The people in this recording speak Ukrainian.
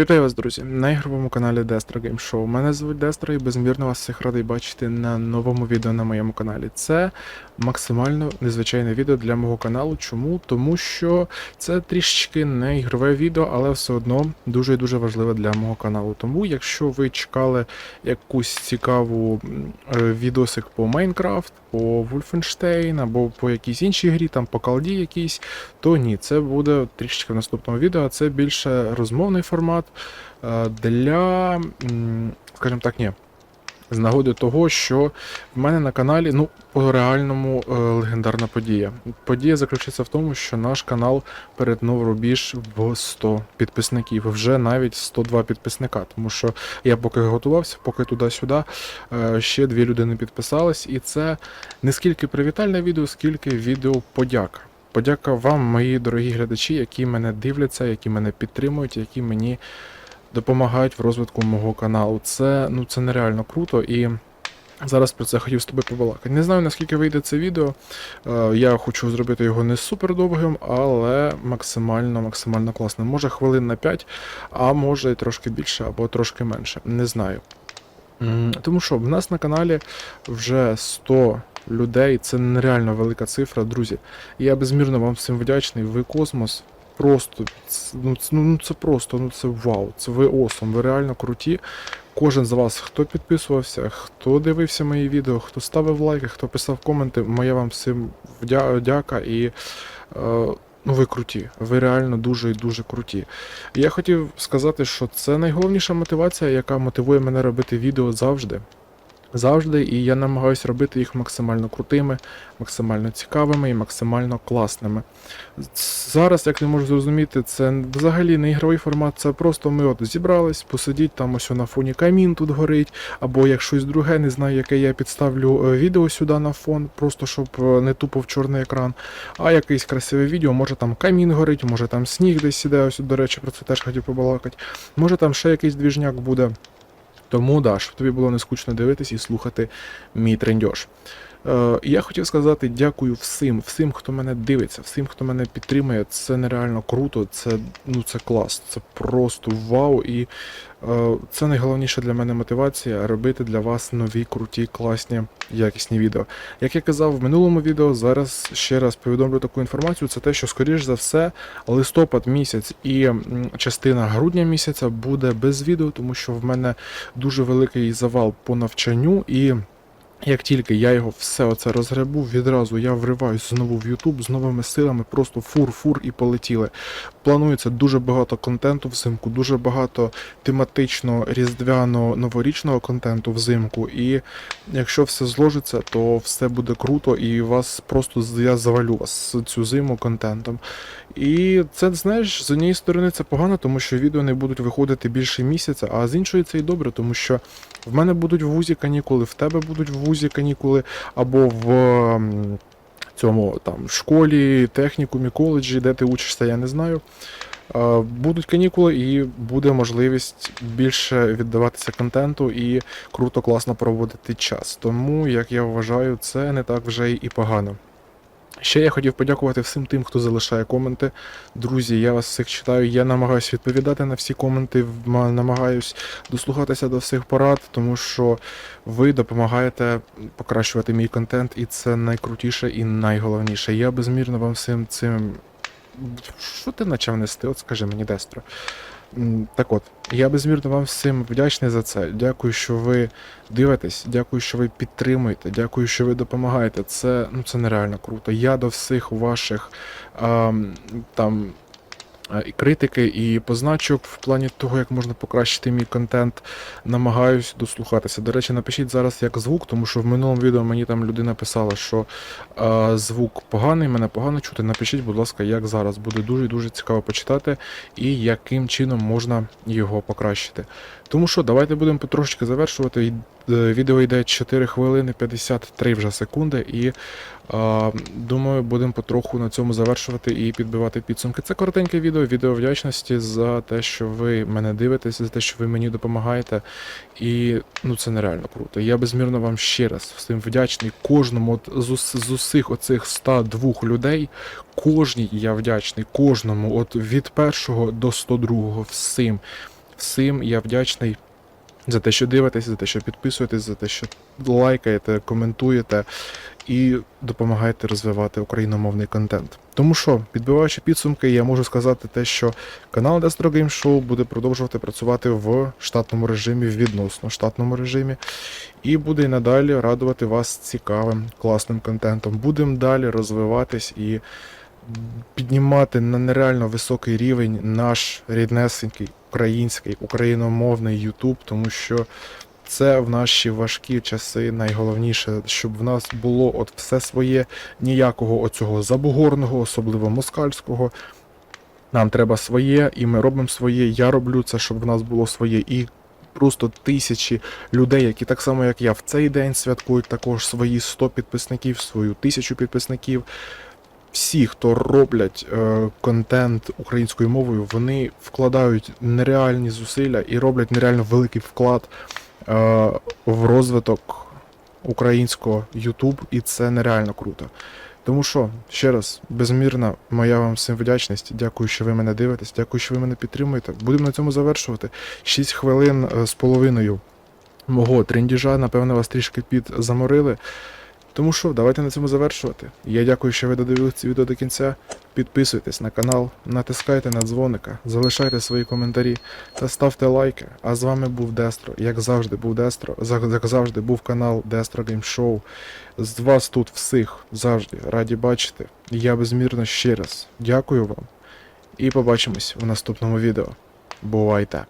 Вітаю вас, друзі, на ігровому каналі Destro Game Show. Мене звуть Дестро і безмірно вас всіх радий бачити на новому відео на моєму каналі. Це максимально незвичайне відео для мого каналу. Чому? Тому що це трішечки не ігрове відео, але все одно дуже і дуже важливе для мого каналу. Тому, якщо ви чекали якусь цікаву е, відосик по Майнкрафт, по Wolfenstein або по якійсь іншій грі, там по колді якійсь, то ні, це буде трішечки в наступному відео. Це більше розмовний формат для, скажімо так, ні. З нагоди того, що в мене на каналі ну по реальному е, легендарна подія. Подія заключається в тому, що наш канал перетнув рубіж в 100 підписників. Вже навіть 102 підписника. Тому що я поки готувався, поки туди-сюди, е, ще дві людини підписались, і це не скільки привітальне відео, скільки відео подяка. Подяка вам, мої дорогі глядачі, які мене дивляться, які мене підтримують, які мені допомагають в розвитку мого каналу. Це ну це нереально круто і. Зараз про це хотів з тобою побалакати. Не знаю наскільки вийде це відео. Е, Я хочу зробити його не супер довгим, але максимально максимально класним. Може хвилин на 5, а може і трошки більше, або трошки менше. Не знаю. Тому що в нас на каналі вже 100 людей. Це нереально велика цифра, друзі. Я безмірно вам всім вдячний. Ви космос. Просто ну, це, ну це просто, ну це вау. Це ви осом, ви реально круті. Кожен з вас, хто підписувався, хто дивився мої відео, хто ставив лайки, хто писав коменти, моя вам всім дяка і е, ну ви круті. Ви реально дуже і дуже круті. Я хотів сказати, що це найголовніша мотивація, яка мотивує мене робити відео завжди. Завжди, і я намагаюся робити їх максимально крутими, максимально цікавими і максимально класними. Зараз, як не можу зрозуміти, це взагалі не ігровий формат, це просто ми от зібрались, посидіть там ось на фоні камін тут горить, або як щось друге, не знаю, яке я підставлю е, відео сюди на фон, просто щоб е, не тупо чорний екран. А якесь красиве відео, може там камін горить, може там сніг десь іде, ось до речі, про це теж хотів побалакати. Може там ще якийсь двіжняк буде. Тому да, щоб тобі було не скучно дивитись і слухати мій трендьош. Е, я хотів сказати дякую всім, всім, хто мене дивиться, всім, хто мене підтримує. Це нереально круто, це, ну, це клас, це просто вау. І е, це найголовніша для мене мотивація робити для вас нові, круті, класні, якісні відео. Як я казав в минулому відео, зараз ще раз повідомлю таку інформацію. Це те, що, скоріш за все, листопад місяць і частина грудня місяця буде без відео, тому що в мене дуже великий завал по навчанню і. Як тільки я його все оце розгребу, відразу я вриваюсь знову в YouTube з новими силами, просто фур-фур і полетіли. Планується дуже багато контенту взимку, дуже багато тематично різдвяно новорічного контенту взимку. І якщо все зложиться, то все буде круто, і вас просто я завалю вас цю зиму контентом. І це, знаєш, з однієї сторони це погано, тому що відео не будуть виходити більше місяця, а з іншої це і добре, тому що в мене будуть в вузі канікули, в тебе будуть в вузі канікули, або в цьому там школі, технікумі, коледжі, де ти учишся, я не знаю. Е, Будуть канікули, і буде можливість більше віддаватися контенту і круто, класно проводити час. Тому, як я вважаю, це не так вже і погано. Ще я хотів подякувати всім тим, хто залишає коменти. Друзі, я вас всіх читаю. Я намагаюся відповідати на всі коменти, намагаюсь дослухатися до всіх порад, тому що ви допомагаєте покращувати мій контент, і це найкрутіше і найголовніше. Я безмірно вам всім цим. Що ти почав нести? От скажи мені, Дестро. Так от, я безмірно вам всім вдячний за це. Дякую, що ви дивитесь, дякую, що ви підтримуєте, дякую, що ви допомагаєте. Це, ну, це нереально круто. Я до всіх ваших ам, там. Е, І критики, і позначок в плані того, як можна покращити мій контент, намагаюсь дослухатися. До речі, напишіть зараз як звук, тому що в минулому відео мені там людина писала, що е, звук поганий, мене погано чути. Напишіть, будь ласка, як зараз. Буде дуже дуже цікаво почитати і яким чином можна його покращити. Тому що давайте будемо потрошечки завершувати. Е, Відео йде 4 хвилини 53 вже секунди, і е, думаю, будемо потроху на цьому завершувати і підбивати підсумки. Це коротеньке відео, відео вдячності за те, що ви мене дивитесь, за те, що ви мені допомагаєте. І ну це нереально круто. Я безмірно вам ще раз всім вдячний. Кожному от, з, з усіх оцих 102 людей, кожній я вдячний, кожному, от від першого до 102 всім. всім. Я вдячний за те, що дивитесь, за те, що підписуєтесь, за те, що лайкаєте, коментуєте і допомагаєте розвивати україномовний контент. Тому що, підбиваючи підсумки, я можу сказати те, що канал Destro Game Show буде продовжувати працювати в штатному режимі, в відносно штатному режимі, і буде і надалі радувати вас цікавим, класним контентом. Будемо далі розвиватись і піднімати на нереально високий рівень наш ріднесенький український україномовний YouTube, тому що це в наші важкі часи найголовніше, щоб в нас було от все своє, ніякого оцього забугорного, особливо москальського. Нам треба своє, і ми робимо своє. Я роблю це, щоб в нас було своє. І просто тисячі людей, які так само, як я, в цей день святкують також свої 100 підписників, свою тисячу підписників. Всі, хто роблять е, контент українською мовою, вони вкладають нереальні зусилля і роблять нереально великий вклад е, в розвиток українського YouTube, і це нереально круто. Тому що, ще раз, безмірна моя вам всім вдячність. Дякую, що ви мене дивитесь, дякую, що ви мене підтримуєте. Будемо на цьому завершувати. 6 хвилин е, з половиною мого трендіжа, напевно, вас трішки підзаморили. Тому що, давайте на цьому завершувати. Я дякую, що ви додивилися це відео до кінця. Підписуйтесь на канал, натискайте на дзвоника, залишайте свої коментарі та ставте лайки. А з вами був Дестро. Як завжди був Дестро, як завжди був канал Destro Game Show. З вас тут всіх завжди раді бачити. Я безмірно ще раз дякую вам. І побачимось в наступному відео. Бувайте!